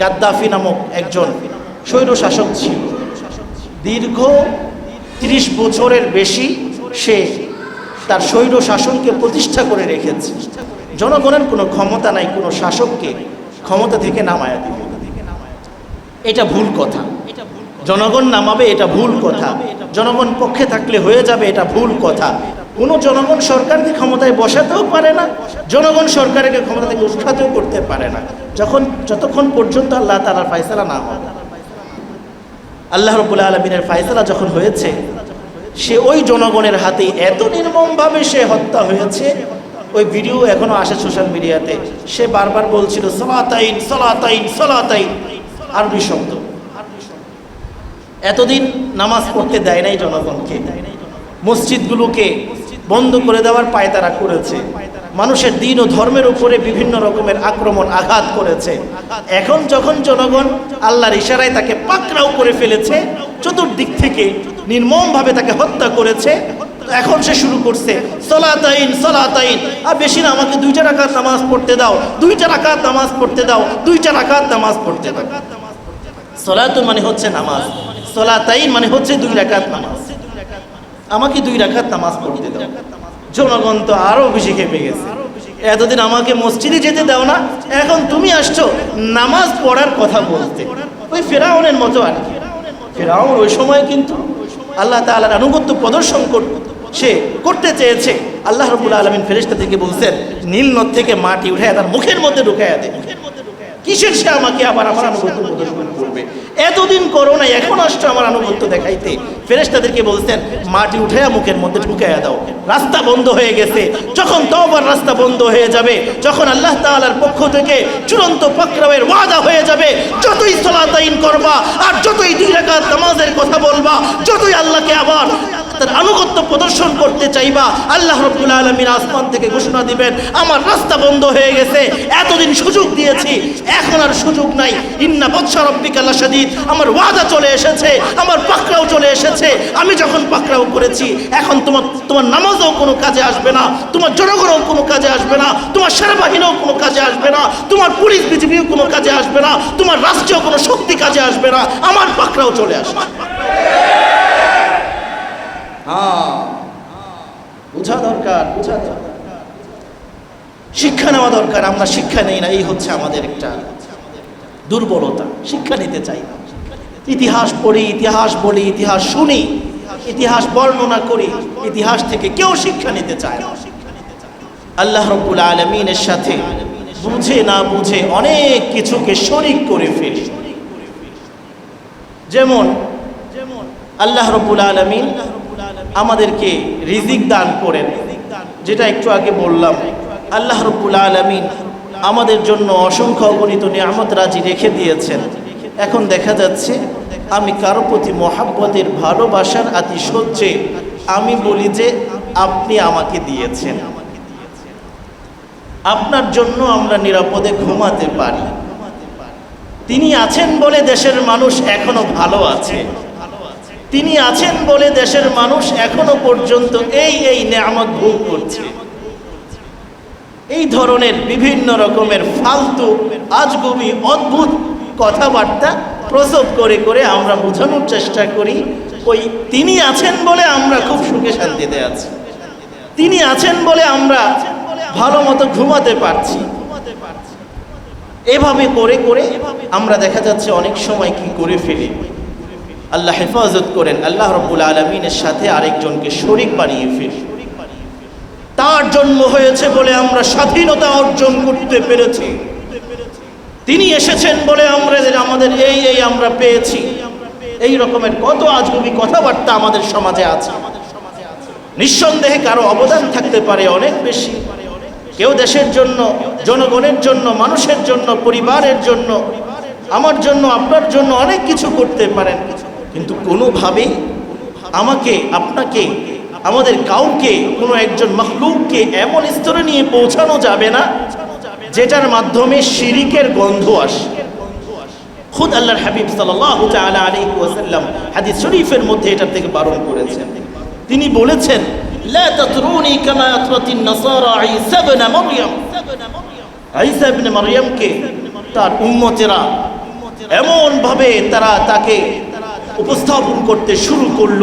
Gaddafi নামক একজন স্বৈর শাসক ছিল। দীর্ঘ তিরিশ বছরের বেশি সে তার স্বৈর শাসনকে প্রতিষ্ঠা করে রেখেছে। জনগণের কোনো ক্ষমতা নাই, কোনো শাসককে ক্ষমতা থেকে নামায়া দিবে। এটা ভুল কথা। জনগণ নামাবে, এটা ভুল কথা। জনগণ পক্ষে থাকলে হয়ে যাবে, এটা ভুল কথা। কোনো জনগণ সরকারকে ক্ষমতায় বসাতেও পারে না, জনগণ সরকারকে ক্ষমতা থেকে উৎখাতেও করতে পারে না। যখন, যতক্ষণ পর্যন্ত আল্লাহ তালার ফায়সালা না হয় আল্লাহ রবুল্লা আলমিনের ফায়সালা যখন হয়েছে, সে ওই জনগণের হাতে এত নির্মমভাবে সে হত্যা হয়েছে, ওই ভিডিও এখনও আসে সোশ্যাল মিডিয়াতে। সে বারবার বলছিল, সলাতাইন সলাতাইন সলাতাইন। আরবি শব্দ। এতদিন নামাজ পড়তে দেয় নাই জনগণকে। মসজিদগুলোকে বন্ধ করে দেওয়ার পায় তারা করেছে। মানুষের দিন ও ধর্মের উপরে বিভিন্ন রকমের আক্রমণ, আঘাত করেছে। এখন যখন জনগণ আল্লাহর ইশারায় তাকে পাকড়াও করে ফেলেছে, চতুর্দিক থেকে নির্মমভাবে তাকে হত্যা করেছে এখন সে শুরু করছে, সলাতাইন সলাতাইন, আর বেশি না, আমাকে দুইটা রাকাত নামাজ পড়তে দাও, দুইটা রাকাত নামাজ পড়তে দাও, দুইটা রাকাত নামাজ পড়তে দাও। সলাতুন মানে হচ্ছে নামাজ, সলাতাইন মানে হচ্ছে দুই রাকাত নামাজ। আমাকে দুই রাকাত নামাজ পড়তে দাও। জনগণ তো আরও বেশি খেপে গেছে। এতদিন আমাকে মসজিদে যেতে দাও না, এখন তুমি আসছো নামাজ পড়ার কথা বলতে। ওই ফেরাউনের মতো আর কি। ফেরাউন ওই সময় কিন্তু আল্লাহ তাআলার আনুগত্য প্রদর্শন কর সে করতে চেয়েছে। আল্লাহ রবুল্লা আলমিন ফেরেস্তা থেকে বলছেন, নীল নদ থেকে মাটি উঠে তার মুখের মধ্যে ঢুকাইয়া দেয় কিসের সে আমাকে আবার আমার আনুগত্য প্রদর্শন এতদিন করো নাই, এখন আসছো আমার আনুগত্য দেখাইতে। ফেরেস্তাদেরকে বলছেন, মাটি উঠাইয়া মুখের মধ্যে ঢুকাইয়া দাও। রাস্তা বন্ধ হয়ে গেছে। যখন তওবার রাস্তা বন্ধ হয়ে যাবে, যখন আল্লাহ তালার পক্ষ থেকে চূড়ান্ত পক্রমের ওয়াদা হয়ে যাবে, যতই সলাতাইন করবা আর যতই দুই রাকাত নামাজের কথা বলবা, যতই আল্লাহকে আবার তার আনুগত্য প্রদর্শন করতে চাইবা, আল্লাহ রব্বুল আলমিন আসমান থেকে ঘোষণা দিবেন, আমার রাস্তা বন্ধ হয়ে গেছে, এতদিন সুযোগ দিয়েছি, এখন আর সুযোগ নাই। ইন্না বৎসা রব্বিকাল সাদিদ আমার ওয়াদা চলে এসেছে, আমার পাকড়াও চলে এসেছে, আমি যখন পাকড়াও করেছি, এখন তোমার তোমার নামাজও কোনো কাজে আসবে না, তোমার জনগণও কোনো কাজে আসবে না, তোমার সেনাবাহিনীও কোনো কাজে আসবে না, তোমার পুলিশ বিজিবিও কোনো কাজে আসবে না, তোমার রাষ্ট্রীয় কোনো শক্তি কাজে আসবে না, আমার পাকড়াও চলে আসবে। বোঝা দরকার, বোঝা শিক্ষা নেওয়া দরকার, আমরা শিক্ষা নেই না, এই হচ্ছে আমাদের একটা দুর্বলতা। শিক্ষা নিতে চাই না। ইতিহাস পড়ি, ইতিহাস বলি, ইতিহাস শুনি, ইতিহাস বর্ণনা করি, ইতিহাস থেকে কেউ শিক্ষা নিতে চায় আল্লাহ রব্বুল আলমিনের সাথে বুঝে না বুঝে অনেক কিছুকে শরিক করে ফেলি। যেমন যেমন, আল্লাহ রব্বুল আলমিন আমাদেরকে রিজিক দান করেন। যেটা একটু আগে বললাম, আল্লাহ রব্বুল আলমিন আমাদের জন্য অসংখ্য অগণিত নিয়ামত রাজি রেখে দিয়েছেন। এখন দেখা যাচ্ছে, আমি কারও প্রতি মহাব্বতের ভালোবাসার আতিশয্যে আমি বলি যে, আপনি আমাকে দিয়েছেন। আপনার জন্য আমরা নিরাপদে ঘুমাতে পারি। তিনি আছেন বলে দেশের মানুষ এখনও ভালো আছে। তিনি আছেন বলে দেশের মানুষ এখনও পর্যন্ত এই এই নেয়ামত ভোগ করছে। এই ধরনের বিভিন্ন রকমের ফালতু, আজগুবি, অদ্ভুত কথাবার্তা প্রসব করে করে আমরা বোঝানোর চেষ্টা করি, ওই তিনি আছেন বলে আমরা খুব সুখে শান্তিতে আছি। তিনি আছেন বলে আমরা ভালো মতো ঘুমাতে পারছি। এভাবে করে করে আমরা দেখা যাচ্ছে অনেক সময় কি করে ফেলি। আল্লাহ হেফাজত করেন, আল্লাহ রব্বুল আলমিনের সাথে আরেকজনকে শরিক বানিয়ে ফেলি তার জন্ম হয়েছে বলে আমরা স্বাধীনতা অর্জন করতে পেরেছি। তিনি এসেছেন বলে আমরা আমাদের এই এই আমরা পেয়েছি। এই রকমের কত আজগুবি কথাবার্তা আমাদের সমাজে আছে। নিঃসন্দেহে কারও অবদান থাকতে পারে অনেক বেশি। কেউ দেশের জন্য, জনগণের জন্য, মানুষের জন্য, পরিবারের জন্য, আমার জন্য, আপনার জন্য অনেক কিছু করতে পারেন। কিন্তু কোনোভাবেই আমাকে, আপনাকে, আমাদের কাউকে, কোনো একজন মখলুককে এমন স্তরে নিয়ে পৌঁছানো যাবে না যেটার মাধ্যমে শিরিকের গন্ধ আসে। খুদ আল্লাহর হাবিব তাআলা আলাইহি ওয়াসাল্লাম হাদিস শরীফের মধ্যে এটার থেকে বারণ করেছেন। তিনি বলেছেন তার উন্মতেরা এমনভাবে তারা তাকে উপস্থাপন করতে শুরু করল।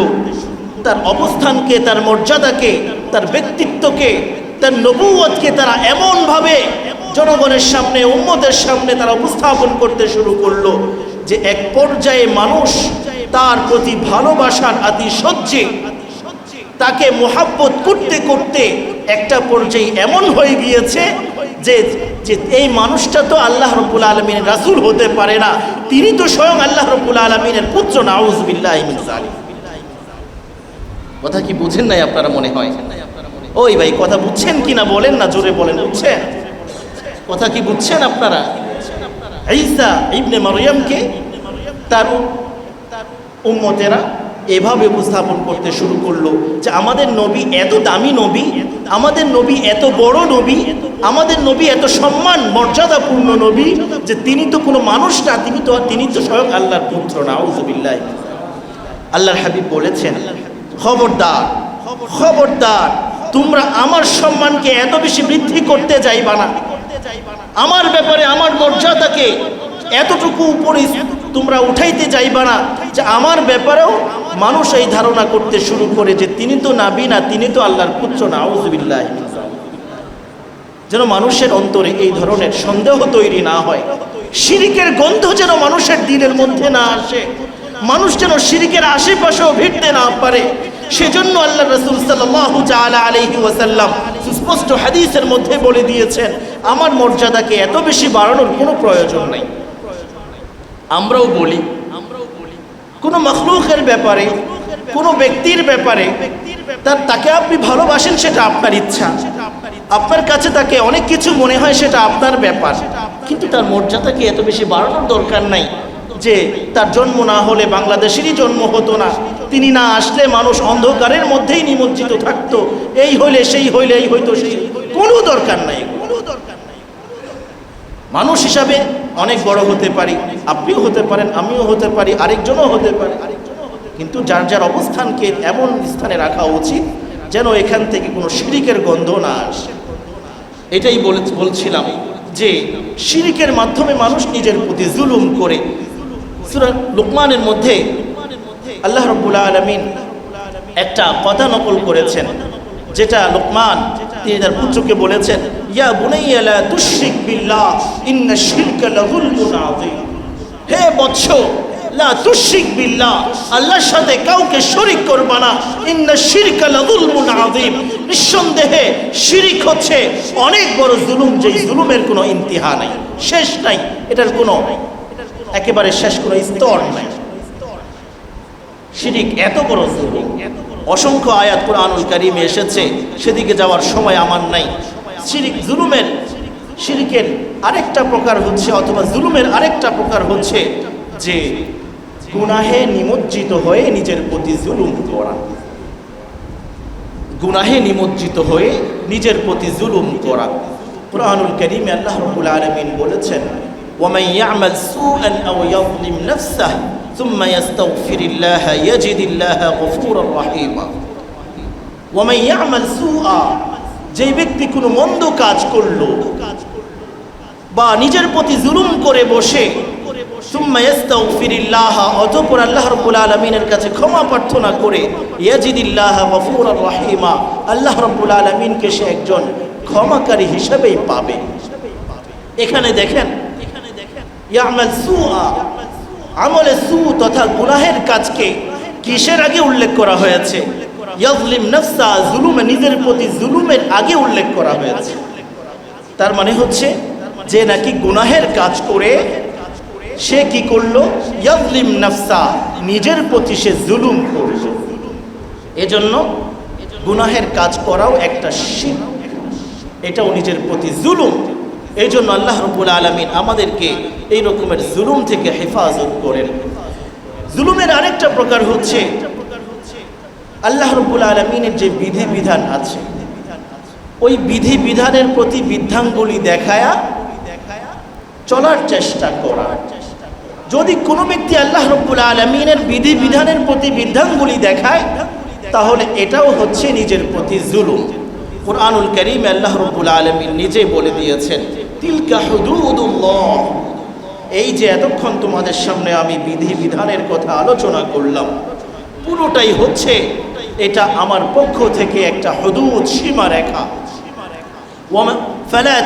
তার অবস্থানকে, তার মর্যাদাকে, তার ব্যক্তিত্বকে, তার নবুয়তকে তারা এমনভাবে জনগণের সামনে, উম্মতের সামনে তারা উপস্থাপন করতে শুরু করল যে এক পর্যায়ে মানুষ তার প্রতি ভালোবাসার আতিশয্যে তাকে মোহাব্বত করতে করতে একটা পর্যায়ে এমন হয়ে গিয়েছে যে যে এই মানুষটা তো আল্লাহ রব্বুল আলমিনের রাসূল হতে পারে না। তিনি তো স্বয়ং আল্লাহ রব্বুল আলমিনের পুত্র, নাউজবিল্লাহ কথা কি বুঝেন নাই আপনারা মনে হয়? ওই ভাই, কথা বুঝছেন কি না বলেন না, জোরে বলেন, বুঝছেন? কথা কি বুঝছেন আপনারা? ইবনে মারিয়ামকে তার উম্মতেরা এভাবে উপস্থাপন করতে শুরু করল যে আমাদের নবী এত দামি নবী, আমাদের নবী এত বড় নবী, আমাদের নবী এত সম্মান, মর্যাদাপূর্ণ নবী যে তিনি তো কোনো মানুষ না, তিনি তো তিনি তো স্বয়ং আল্লাহর পুত্র না উজবিল্লাহ আল্লাহর হাবিব বলেছেন, খবরদার খবরদার, তোমরা আমার সম্মানকে এত বেশি বৃদ্ধি করতে যাইবা না। আমার ব্যাপারে, আমার মর্যাদাকে এতটুকু উপরে তোমরা উঠাইতে যাইবা না যে আমার ব্যাপারেও মানুষ এই ধারণা করতে শুরু করে যে তিনি তো নাবি না, তিনি তো আল্লাহর পুত্র না আউজবিল্লাহ যেন মানুষের অন্তরে এই ধরনের সন্দেহ তৈরি না হয়। শিরিকের গন্ধ যেন মানুষের দিনের মধ্যে না আসে। মানুষ যেন শিরিকের আশেপাশেও ভিড়তে না পারে। সেজন্য আল্লাহ রসুল সাল্লাহু তাআলা আলাইহি ওয়াসাল্লাম সুস্পষ্ট হাদিসের মধ্যে বলে দিয়েছেন, আমার মর্যাদাকে এত বেশি বাড়ানোর কোনো প্রয়োজন নাই। আমরাও বলি আমরাও বলি কোনো মখলুকের ব্যাপারে, কোনো ব্যক্তির ব্যাপারে, তার তাকে আপনি ভালোবাসেন সেটা আপনার ইচ্ছা। আপনার কাছে তাকে অনেক কিছু মনে হয় সেটা আপনার ব্যাপার। কিন্তু তার মর্যাদাকে এত বেশি বাড়ানোর দরকার নাই যে তার জন্ম না হলে বাংলাদেশেরই জন্ম হতো না। তিনি না আসলে মানুষ অন্ধকারের মধ্যেই নিমজ্জিত থাকতো। এই হইলে, সেই হইলে, এই হইতো, সেই কোনো দরকার নাই। কোনো দরকার নাই। মানুষ হিসাবে অনেক বড় হতে পারি, আপনিও হতে পারেন, আমিও হতে পারি, আরেকজনও হতে পারে। কিন্তু যার যার অবস্থানকে এমন স্থানে রাখা উচিত যেন এখান থেকে কোনো শিরিকের গন্ধ না আসে। এটাই বলে বলছিলাম যে শিরিকের মাধ্যমে মানুষ নিজের প্রতি জুলুম করে। লোকমানের মধ্যে আল্লাহ রব্বুল আলমিন একটা কথা নকল করেছেন, যেটা লোকমান, তিনি তার পুত্রকে বলেছেন ইয়া বুনাইয়া লা তুশরিক বিল্লাহ, ইন্না শিরকা লাযুলমুন আযীম। হে বৎস, লা তুশরিক বিল্লাহ, আল্লাহর সাথে কাউকে শরীক করবা না। ইন্না শিরকা লাযুলমুন আযীম। নিঃসন্দেহে শিরিক হচ্ছে অনেক বড় জুলুম, যেই জুলুমের কোনো ইন্তিহা নাই, শেষ নাই, এটার কোনো একেবারে শেষ কোনো স্তর নাই। শিরিক এত বড় জুলুম। অসংখ্য আয়াত কোরআনুল কারিমে এসেছে, সেদিকে যাওয়ার সময় আমার নাই। শিরিক জুলুমের শিরিকের আরেকটা প্রকার হচ্ছে অথবা জুলুমের আরেকটা প্রকার হচ্ছে যে গুনাহে নিমজ্জিত হয়ে নিজের প্রতি জুলুম করা গুনাহে নিমজ্জিত হয়ে নিজের প্রতি জুলুম করা কোরআনুল করিমে আল্লাহ রবুল আলমিন বলেছেন ومن يعمل سوءا أو يظلم نفسه ثم يستغفر الله يجد الله غفورا رحيما ومن يعمل سوءا যে ব্যক্তি কোনো মন্দ কাজ করল বা নিজের প্রতি জুলুম করে বসে কাছে ক্ষমা প্রার্থনা করে সে একজন ক্ষমাকারী পাবে। এখানে দেখেন আমলে সু তথা গুনাহের কাজকে কিসের আগে উল্লেখ করা হয়েছে? ইয়াজলিম নফসা জুলুমে, নিজের প্রতি জুলুমের আগে উল্লেখ করা হয়েছে। তার মানে হচ্ছে, যে নাকি গুনাহের কাজ করে, সে কি করল? ইয়াজলিম নফসা, নিজের প্রতি সে জুলুম করল। এজন্য গুনাহের কাজ করাও একটা শির। এটাও নিজের প্রতি জুলুম। এই জন্য আল্লাহ রবুল আলমিন আমাদেরকে এই রকমের জুলুম থেকে হেফাজত করেন। জুলুমের আরেকটা প্রকার হচ্ছে আল্লাহ রবুল আলমিনের যে বিধি বিধান আছে, ওই বিধি বিধানের প্রতি বিধানগুলি দেখায়া, চলার চেষ্টা করা। যদি কোনো ব্যক্তি আল্লাহ রব্বুল আলমিনের বিধি বিধানের প্রতি বিধানগুলি দেখায়, তাহলে এটাও হচ্ছে নিজের প্রতি জুলুম। কোরআনুল করিম আল্লাহ রব্বুল আলমিন নিজে বলে দিয়েছেন, তিলকা এই যে এতক্ষণ তোমাদের সামনে আমি বিধি বিধানের কথা আলোচনা করলাম, পুরোটাই হচ্ছে এটা আমার পক্ষ থেকে একটা হদুদ সীমা রেখা ওয়ামা- ফালা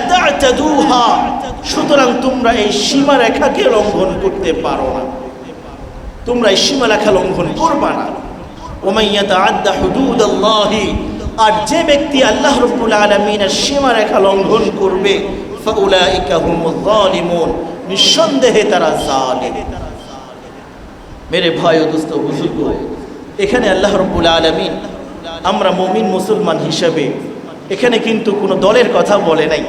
সুতরাং তোমরা এই সীমা রেখাকে লঙ্ঘন করতে পারো না। তোমরা এই সীমা রেখা লঙ্ঘন করবা না। আর যে ব্যক্তি আল্লাহ রাব্বুল আলামিনের সীমা রেখা লঙ্ঘন করবে নিঃসন্দেহে তারা জালিম। মেরে ভাই ও দোস্ত, বুজুর্গ। এখানে আল্লাহ রব্বুল আলমিন আমরা মমিন মুসলমান হিসেবে এখানে কিন্তু কোনো দলের কথা বলে নাই।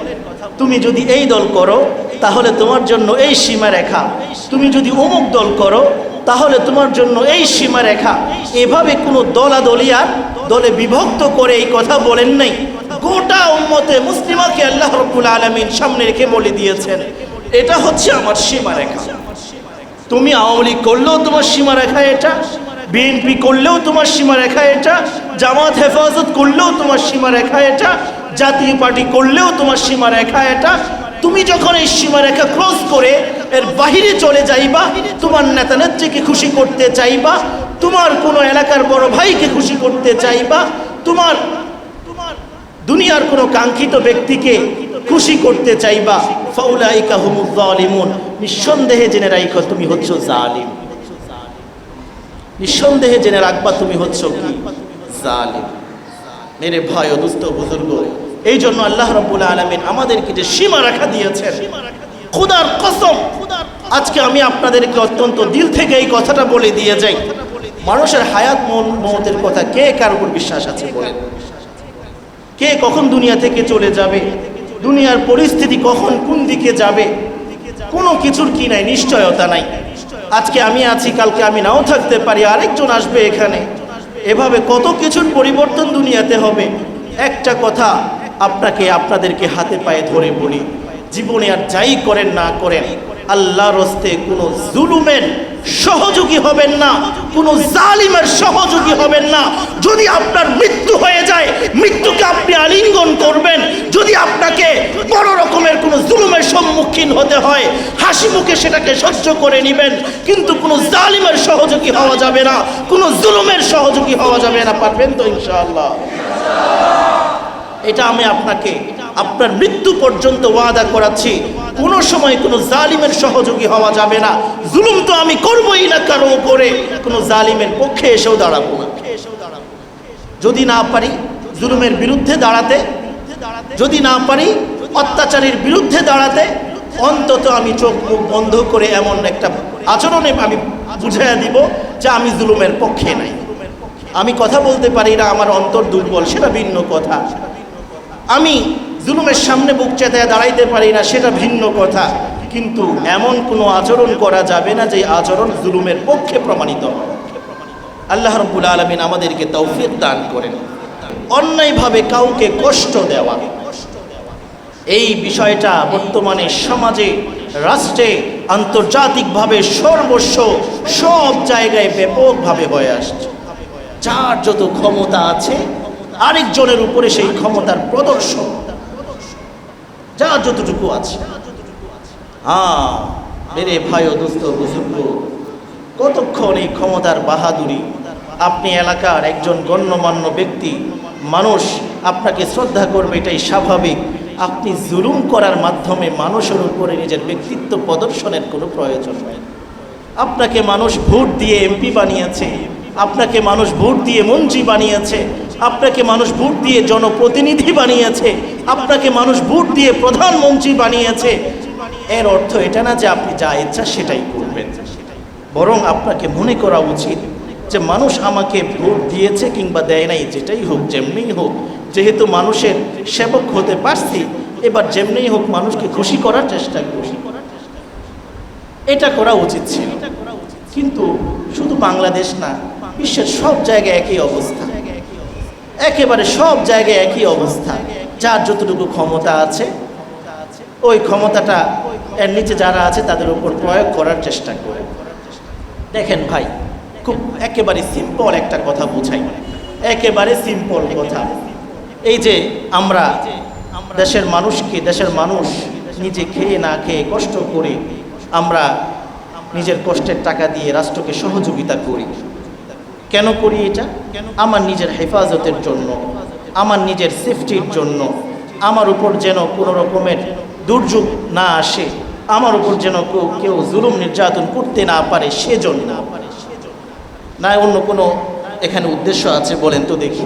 তুমি যদি এই দল করো, তাহলে তোমার জন্য এই সীমা রেখা তুমি যদি অমুক দল করো, তাহলে তোমার জন্য এই সীমা রেখা এভাবে কোনো দলাদলিয়ার দলে বিভক্ত করে এই কথা বলেন নাই। গোটা উম্মতে মুসলিমাকে আল্লাহ রব্বুল আলমিন সামনে রেখে বলে দিয়েছেন, এটা হচ্ছে আমার সীমা রেখা তুমি আওয়ামী লীগ করলেও তোমার সীমা রেখা এটা বিএনপি করলেও তোমার সীমা রেখা এটা, জামাত হেফাজত করলেও তোমার সীমা রেখা এটা, জাতীয় পার্টি করলেও তোমার সীমা রেখা এটা। তুমি যখন এই সীমা রেখা ক্রস করে এর বাহিরে চলে যাইবা, তোমার নেতা নেত্রীকে খুশি করতে চাইবা, তোমার কোনো এলাকার বড় ভাইকে খুশি করতে চাইবা, তোমার তোমার দুনিয়ার কোনো কাঙ্ক্ষিত ব্যক্তিকে খুশি করতে চাইবা, ফাউলাইকা হুমুজ জালিমুন। নিঃসন্দেহে জেনে রাখো তুমি হচ্ছ জালিম। নিঃসন্দেহে জেনে রাখবা তুমি হচ্ছ কি? জালিম। মেরে ভাই ও দুস্থ বুজুর্গ। এই জন্য আল্লাহ রাব্বুল আলামিন আমাদেরকে যে সীমা রাখা দিয়েছেন, খুদার কসম, আজকে আমি আপনাদেরকে অত্যন্ত দিল থেকে এই কথাটা বলে দিয়ে যাই। মানুষের হায়াত মৌ- মৌতের কথা কে কার উপর বিশ্বাস আছে বলেন? কে কখন দুনিয়া থেকে চলে যাবে? দুনিয়ার পরিস্থিতি কখন কোন দিকে যাবে? কোনো কিছুর কি নাই, নিশ্চয়তা নাই। আজকে আমি আছি, কালকে আমি নাও থাকতে পারি, আরেকজন আসবে এখানে। এভাবে কত কিছুর পরিবর্তন দুনিয়াতে হবে। একটা কথা আপনাকে আপনাদেরকে হাতে পায়ে ধরে বলি, জীবনে আর যাই করেন না করেন আল্লাহর হস্তে কোনো জুলুমের সহযোগী হবেন না, কোনো জালিমের সহযোগী হবেন না। যদি আপনার মৃত্যু হয়ে যায়, মৃত্যুকে আপনি আলিঙ্গন করবেন। যদি আপনাকে বড় রকমের কোনো জুলুমের সম্মুখীন হতে হয়, হাসি মুখে সেটাকে সহ্য করে নেবেন। কিন্তু কোনো জালিমের সহযোগী হওয়া যাবে না, কোনো জুলুমের সহযোগী হওয়া যাবে না। পারবেন তো ইনশাআল্লাহ? এটা আমি আপনাকে আপনার মৃত্যু পর্যন্ত ওয়াদা করাচ্ছি। কোনো সময় কোনো জালিমের সহযোগী হওয়া যাবে না। জুলুম তো আমি করবই না কারও উপরে। কোনো জালিমের পক্ষে এসেও দাঁড়াবো না। যদি না পারি জুলুমের বিরুদ্ধে দাঁড়াতে, যদি না পারি অত্যাচারের বিরুদ্ধে দাঁড়াতে, অন্তত আমি চোখ মুখ বন্ধ করে এমন একটা আচরণে আমি বুঝাইয়া দিব যে আমি জুলুমের পক্ষে নাই। আমি কথা বলতে পারি না, আমার অন্তর দুর্বল, সেটা ভিন্ন কথা। আমি জুলুমের সামনে বুক চেতায় দাঁড়াইতে পারি না, সেটা ভিন্ন কথা। কিন্তু এমন কোনো আচরণ করা যাবে না যে আচরণ জুলুমের পক্ষে প্রমাণিত আল্লাহ রব্বুল আলমিন আমাদেরকে তৌফিক দান করেন। অন্যায়ভাবে কাউকে কষ্ট দেওয়া। এই বিষয়টা বর্তমানে সমাজে, রাষ্ট্রে, আন্তর্জাতিকভাবে সর্বস্ব সব জায়গায় ব্যাপকভাবে হয়ে আসছে। যার যত ক্ষমতা আছে, আরেকজনের উপরে সেই ক্ষমতার প্রদর্শন। যার যতটুকু আছে। হ্যাঁ মেরে ভাই ও দোস্ত বুজুর্গ, কতক্ষণ এই ক্ষমতার বাহাদুরি? আপনি এলাকার একজন গণ্যমান্য ব্যক্তি, মানুষ, আপনাকে শ্রদ্ধা করবে, এটাই স্বাভাবিক। আপনি জুলুম করার মাধ্যমে মানুষের উপরে নিজের ব্যক্তিত্ব প্রদর্শনের কোনো প্রয়োজন নেই। আপনাকে মানুষ ভোট দিয়ে এমপি বানিয়েছে, আপনাকে মানুষ ভোট দিয়ে মন্ত্রী বানিয়েছে আপনাকে মানুষ ভোট দিয়ে জনপ্রতিনিধি বানিয়েছে। আপনাকে মানুষ ভোট দিয়ে প্রধানমন্ত্রী বানিয়েছে। এর অর্থ এটা না যে আপনি যা ইচ্ছা সেটাই করবেন। বরং আপনাকে মনে করা উচিত যে মানুষ আমাকে ভোট দিয়েছে কিংবা দেয় নাই, যেটাই হোক, যেমনিই হোক, যেহেতু মানুষের সেবক হতে পারছি, এবার যেমনিই হোক মানুষকে খুশি করার চেষ্টা করি এটা করা উচিত ছিল। কিন্তু শুধু বাংলাদেশ না, বিশ্বের সব জায়গায় একই অবস্থা। একেবারে সব জায়গায় একই অবস্থা। যার যতটুকু ক্ষমতা আছে, ওই ক্ষমতাটা এর নিচে যারা আছে তাদের উপর প্রয়োগ করার চেষ্টা করে। দেখেন ভাই, খুব একেবারে সিম্পল একটা কথা বোঝাই। একেবারে সিম্পল কথা। এই যে আমরা দেশের মানুষকে, দেশের মানুষ নিজে খেয়ে না খেয়ে কষ্ট করে আমরা নিজের কষ্টের টাকা দিয়ে রাষ্ট্রকে সহযোগিতা করি। কেন করি এটা? আমার নিজের হেফাজতের জন্য, আমার নিজের সেফটির জন্য, আমার উপর যেন কোনো রকমের দুর্যোগ না আসে, আমার উপর যেন কেউ কেউ জুলুম নির্যাতন করতে না পারে সেজন্য। না অন্য কোনো এখানে উদ্দেশ্য আছে বলেন তো দেখি।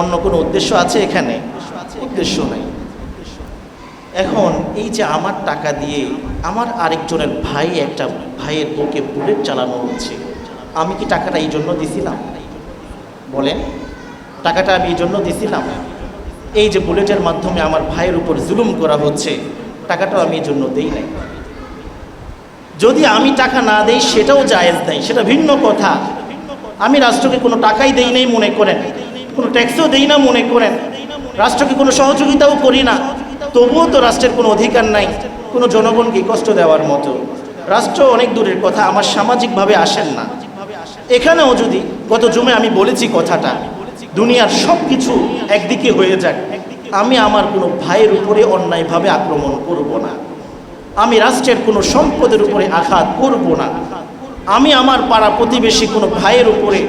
অন্য কোনো উদ্দেশ্য আছে এখানে? উদ্দেশ্য নাই। এখন এই যে আমার টাকা দিয়ে আমার আরেকজনের ভাই একটা ভাইয়ের বুকে বুলেট চালানো হচ্ছে আমি কি টাকাটা এই জন্য দিছিলাম? বলেন, টাকাটা আমি এই জন্য দিছিলাম। এই যে বুলেটের মাধ্যমে আমার ভাইয়ের উপর জুলুম করা হচ্ছে, টাকাটাও আমি এই জন্য দেই নাই। যদি আমি টাকা না দেই, সেটাও জায়েজ নাই, সেটা ভিন্ন কথা। আমি রাষ্ট্রকে কোনো টাকাই দেই নাই মনে করেন, কোনো ট্যাক্সও দেই না মনে করেন, রাষ্ট্রকে কোনো সহযোগিতাও করি না। তবুও তো রাষ্ট্রের কোনো অধিকার নাই, কোনো জনগণকে কষ্ট দেওয়ার মতো। রাষ্ট্র অনেক দূরের কথা, আমার সামাজিকভাবে আসেন না। এখানেও যদি গত জুমে আমি বলেছি কথাটা, দুনিয়ার সব কিছু একদিকে হয়ে যাক, আমি আমার কোনো ভাইয়ের উপরে অন্যায়ভাবে আক্রমণ করব না। আমি রাষ্ট্রের কোনো সম্পদের উপরে আঘাত করব না। আমি আমার পাড়া প্রতিবেশী কোনো ভাইয়ের উপরে,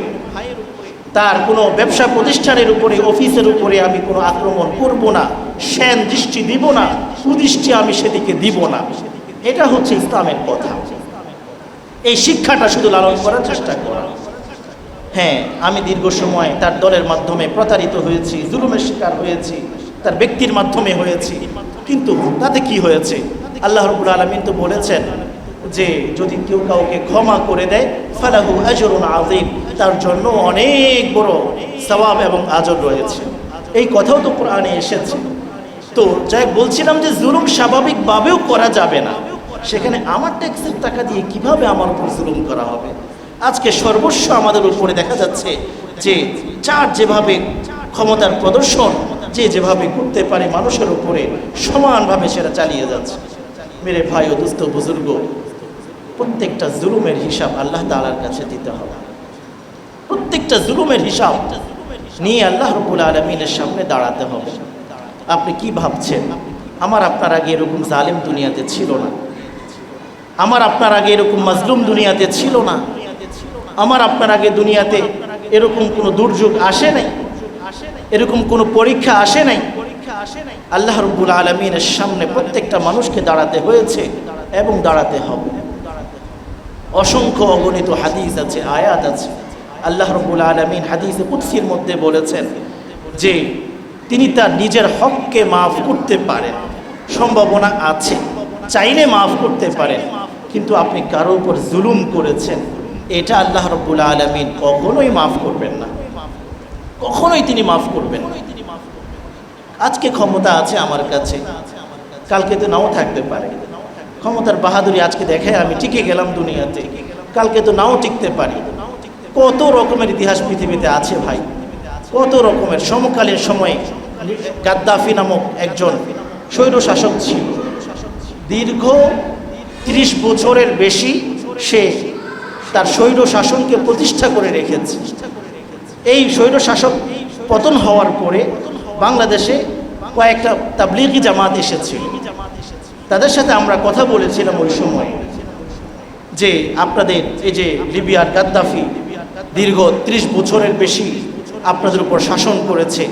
তার কোনো ব্যবসা প্রতিষ্ঠানের উপরে, অফিসের উপরে আমি কোনো আক্রমণ করব না। শ্যান দৃষ্টি দিব না সুদৃষ্টি আমি সেদিকে দিব না। এটা হচ্ছে ইসলামের কথা। এই শিক্ষাটা শুধু লালন করার চেষ্টা করা। হ্যাঁ আমি দীর্ঘ সময় তার দলের মাধ্যমে প্রতারিত হয়েছি, জুলুমের শিকার হয়েছি, তার ব্যক্তির মাধ্যমে হয়েছি। কিন্তু তাতে কি হয়েছে? আল্লাহ রবুল আলমিন তো বলেছেন যে, যদি কেউ কাউকে ক্ষমা করে দেয়, ফালাহু আজরুন আজিম তার জন্য অনেক বড় সওয়াব এবং আজর রয়েছে। এই কথাও তো কোরআনে এসেছে। তো যাই বলছিলাম যে, জুলুম স্বাভাবিকভাবেও করা যাবে না। সেখানে আমার ট্যাক্সের টাকা দিয়ে কীভাবে আমার উপর জুলুম করা হবে? আজকে সর্বস্ব আমাদের উপরে দেখা যাচ্ছে যে চার যেভাবে ক্ষমতার প্রদর্শন, যে যেভাবে করতে পারে মানুষের উপরে, সমানভাবে সেটা চালিয়ে যাচ্ছে। মেরে ভাই ও দুস্থ বুজুর্গ, প্রত্যেকটা জুলুমের হিসাব আল্লাহ তালার কাছে দিতে হবে। প্রত্যেকটা জুলুমের হিসাব নিয়ে আল্লাহ রবুল আলমিনের সামনে দাঁড়াতে হবে। আপনি কি ভাবছেন? আমার আপনার আগে এরকম জালেম দুনিয়াতে ছিল না। আমার আপনার আগে এরকম মাজলুম দুনিয়াতে ছিল না। আমার আপনার আগে দুনিয়াতে এরকম কোনো দুর্যোগ আসে নাই। এরকম কোনো পরীক্ষা আসে নাই। আল্লাহ রব্বুল আলমিনের সামনে প্রত্যেকটা মানুষকে দাঁড়াতে হয়েছে এবং দাঁড়াতে হবে। অসংখ্য অগণিত হাদিস আছে, আয়াত আছে। আল্লাহ রব্বুল আলমিন হাদিসে কুৎসির মধ্যে বলেছেন যে, তিনি তার নিজের হককে মাফ করতে পারেন। সম্ভাবনা আছে। চাইলে মাফ করতে পারেন। কিন্তু আপনি কারও উপর জুলুম করেছেন, এটা আল্লাহ রব্বুল আলমিন কখনোই মাফ করবেন না। কখনোই তিনি মাফ করবেন আজকে ক্ষমতা আছে আমার কাছে। কালকে তো নাও থাকতে পারে। ক্ষমতার বাহাদুরি আজকে দেখায় আমি টিকে গেলাম দুনিয়াতে। কালকে তো নাও টিকতে পারি। কত রকমের ইতিহাস পৃথিবীতে আছে ভাই। কত রকমের সমকালীন সময়ে গাদ্দাফি নামক একজন স্বৈর শাসক ছিল। দীর্ঘ ত্রিশ বছরের বেশি সে তার স্বৈর শাসনকে প্রতিষ্ঠা করে রেখেছে। এই স্বৈর শাসক পতন হওয়ার পরে বাংলাদেশে কয়েকটা তাবলিগি জামাত এসেছিল। তাদের সাথে আমরা কথা বলেছিলাম ওই সময় যে আপনাদের এই যে লিবিয়ার গাদ্দাফি দীর্ঘ ত্রিশ বছরের বেশি আপনাদের উপর শাসন করেছে,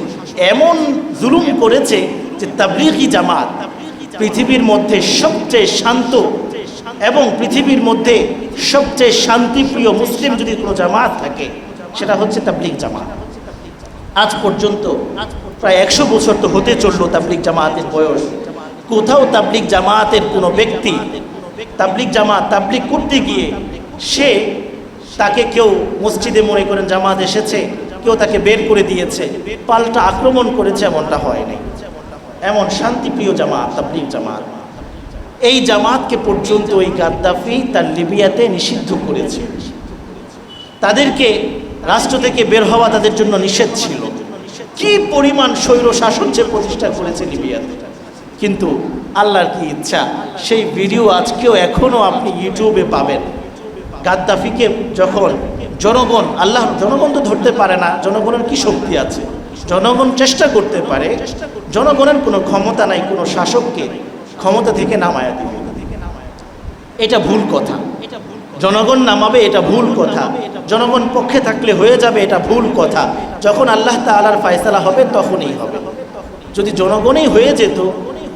এমন জুলুম করেছে যে তাবলিগি জামাত পৃথিবীর মধ্যে সবচেয়ে শান্ত এবং পৃথিবীর মধ্যে সবচেয়ে শান্তিপ্রিয় মুসলিম যদি কোনো জামাত থাকে, সেটা হচ্ছে তাবলিগ জামাত। আজ পর্যন্ত প্রায় একশো বছর তো হতে চলল তাবলিগ জামাতের বয়স। কোথাও তাবলিগ জামাতের কোনো ব্যক্তি, তাবলিগ জামাত, তাবলিগ করতে গিয়ে সে তাকে কেউ মসজিদে মনে করেন জামাত এসেছে, কেউ তাকে বের করে দিয়েছে, পাল্টা আক্রমণ করেছে এমনটা হয়নি এমন শান্তিপ্রিয় জামাত, তাবলিগ জামাত। এই জামাতকে পর্যন্ত ওই গাদ্দাফি তার লিবিয়াতে নিষিদ্ধ করেছে। তাদেরকে রাষ্ট্র থেকে বের হওয়া তাদের জন্য নিষেধ ছিল। কি পরিমাণ স্বৈর শাসন যে প্রতিষ্ঠা করেছে লিবিয়াতে? কিন্তু আল্লাহর কি ইচ্ছা? সেই ভিডিও আজকেও এখনও আপনি ইউটিউবে পাবেন। গাদ্দাফিকে যখন জনগণ, আল্লাহ জনগণ তো ধরতে পারে না, জনগণের কি শক্তি আছে? জনগণ চেষ্টা করতে পারে, জনগণের কোনো ক্ষমতা নাই, কোনো শাসককে ক্ষমতা থেকে নামায়া দিবে। এটা ভুল কথা। জনগণ নামাবে এটা ভুল কথা। জনগণ পক্ষে থাকলে হয়ে যাবে এটা ভুল কথা। যখন আল্লাহ তাআলার ফায়সালা হবে তখনই হবে। যদি জনগণই হয়ে যেত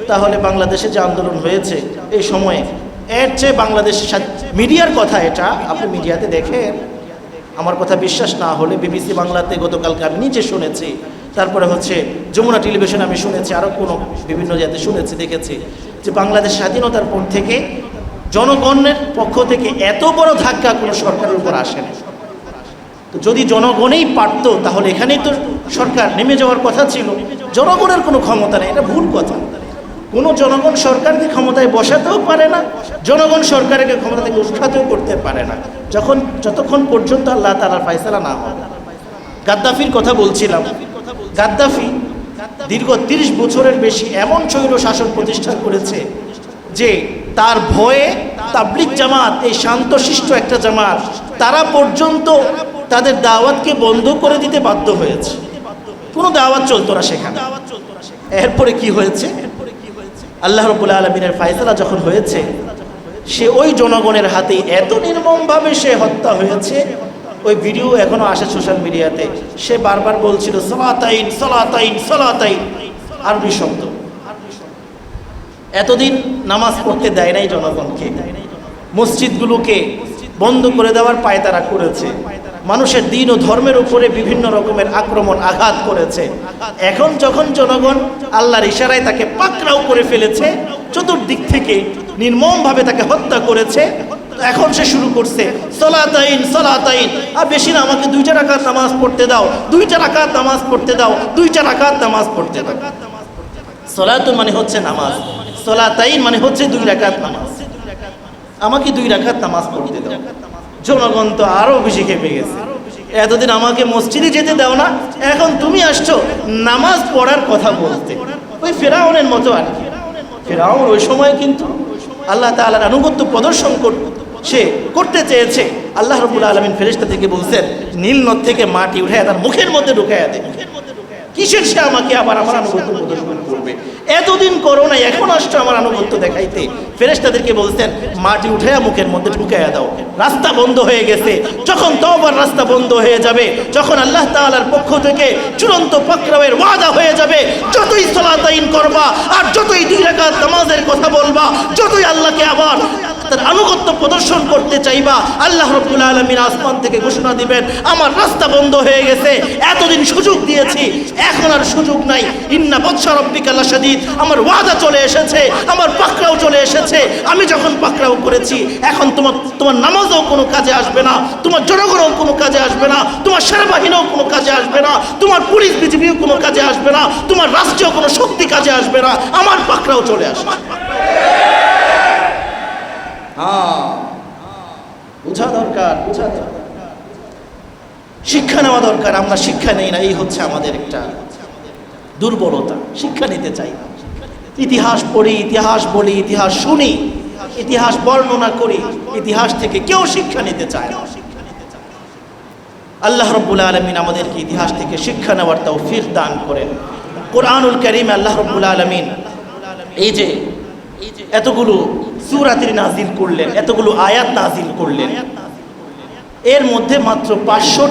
তাহলে বাংলাদেশে যে আন্দোলন হয়েছে এই সময়ে এর চেয়ে বাংলাদেশের সাথে মিডিয়ার কথা এটা। আপনি মিডিয়াতে দেখেন। আমার কথা বিশ্বাস না হলে বিবিসি বাংলাতে গতকালকে আমি নিজে শুনেছি। তারপরে হচ্ছে যমুনা টেলিভিশন আমি শুনেছি আরও কোনো বিভিন্ন জায়গাতে শুনেছি, দেখেছি যে বাংলাদেশ স্বাধীনতার পর থেকে জনগণের পক্ষ থেকে এত বড় ধাক্কা কোনো সরকারের উপর আসে না তো যদি জনগণেই পারত, তাহলে এখানেই তো সরকার নেমে যাওয়ার কথা ছিল। জনগণের কোনো ক্ষমতা নেই, এটা ভুল কথা। কোনো জনগণ সরকারকে ক্ষমতায় বসাতেও পারে না, জনগণ সরকারকে ক্ষমতা থেকে উৎখাতেও করতে পারে না। যখন, যতক্ষণ পর্যন্ত আল্লাহ তালার ফায়সালা না হয় গাদ্দাফির কথা বলছিলাম গাদ্দাফি দীর্ঘ তিরিশ বছরের বেশি এমন স্বৈর শাসন প্রতিষ্ঠা করেছে যে তার ভয়ে তাবলিক জামাত, এই শান্তশিষ্ট একটা জামাত, তারা পর্যন্ত তাদের দাওয়াতকে বন্ধ করে দিতে বাধ্য হয়েছে। কোনো দাওয়াত চলতো না সেখানে। এরপরে কি হয়েছে? আল্লাহ রবুল্লা আলমিনের ফায়সালা যখন হয়েছে, সে ওই জনগণের হাতে এত নির্মমভাবে সে হত্যা হয়েছে ওই ভিডিও এখনও আসে সোশ্যাল মিডিয়াতে। সে বারবার বলছিল, সলাতাইন সলাতাইন সলাতাইন। আরবি শব্দ। এতদিন নামাজ পড়তে দেয় নাই জনগণকে। মসজিদগুলোকে বন্ধ করে দেওয়ার পায় তারা করেছে। মানুষের দিন ও ধর্মের উপরে বিভিন্ন রকমের আক্রমণ, আঘাত করেছে। এখন যখন জনগণ আল্লাহর ইশারায় তাকে পাকড়াও করে ফেলেছে, চতুর্দিক থেকে নির্মমভাবে তাকে হত্যা করেছে এখন সে শুরু করছে, সলাতাইন সলাতাইন। আর বেশি না, আমাকে দুইটা রাকাত নামাজ পড়তে দাও, দুইটা রাকাত নামাজ পড়তে দাও, দুইটা রাকাত নামাজ পড়তে দাও। সলাতুন মানে হচ্ছে নামাজ। সলাতাইন মানে হচ্ছে দুই রাকাত নামাজ। আমাকে দুই রাকাত নামাজ পড়তে দাও। জনগণ তো আরও বেশি খেপে গেছে। এতদিন আমাকে মসজিদে যেতে দাও না, এখন তুমি আসছো নামাজ পড়ার কথা বলতে। ওই ফেরাউনের মতো আর কি। ফেরাউন ওই সময় কিন্তু আল্লাহ তাআলার আনুগত্য প্রদর্শন কর সে করতে চেয়েছে। আল্লাহ রবুল আলমিন ফেরিস্তা থেকে বলছেন, নীল নদ থেকে মাটি উঠে তার মুখের মধ্যে ঢুকাইয়া দেয় কিসের সে আমাকে আবার আমার আনুগত্য প্রদর্শন করবে? এতদিন করো না এখন আসছো আমার আনুগত্য দেখাইতে। ফেরেশতাদেরকে বলতেন মাটি উঠে মুখের মধ্যে ঢুকাইয়া দাও। রাস্তা বন্ধ হয়ে গেছে। যখন তবার রাস্তা বন্ধ হয়ে যাবে, যখন আল্লাহ তাআলার পক্ষ থেকে চূড়ান্ত পাকড়াওয়ের ওয়াদা হয়ে যাবে, যতই সলাতাইন করবা আর যতই দুই রাকাত নামাজের কথা বলবা, যতই আল্লাহকে আবার তার আনুগত্য প্রদর্শন করতে চাইবা, আল্লাহ রব্বুল আলমিন আসমান থেকে ঘোষণা দিবেন, আমার রাস্তা বন্ধ হয়ে গেছে। এতদিন সুযোগ দিয়েছি এখন আর সুযোগ নাই। ইন্না বৎসা রব্বিকাল্লা সাদিদ আমার ওয়াদা চলে এসেছে, আমার পাকড়াও চলে এসেছে। আমি যখন পাকড়াও করেছি, এখন তোমার তোমার নামাজও কোনো কাজে আসবে না, তোমার জনগণও কোনো কাজে আসবে না, তোমার সেনাবাহিনীও কোনো কাজে আসবে না, তোমার পুলিশ বিজিবিও কোনো কাজে আসবে না, তোমার রাষ্ট্রীয় কোনো শক্তি কাজে আসবে না, আমার পাকড়াও চলে আসবে। হ্যাঁ। বোঝা দরকার বোঝা দরকার। শিক্ষা নেওয়া দরকার, আমরা শিক্ষা নেই না, এই হচ্ছে আমাদের একটা দুর্বলতা। শিক্ষা নিতে চাই না। ইতিহাস পড়ি, ইতিহাস বলি, ইতিহাস শুনি, ইতিহাস বর্ণনা করি, ইতিহাস থেকে কেউ শিক্ষা নিতে চায় না। আল্লাহ রব্বুল আলমিন আমাদেরকে ইতিহাস থেকে শিক্ষা নেওয়ার তৌফিক দান করেন। কোরআনুল করিম আল্লাহ রব্বুল আলমিন এই যে এতগুলো সুরাতির নাজিল করলেন, এতগুলো আয়াত নাজিল করলেন। এর মধ্যে মাত্র পাঁচশোটা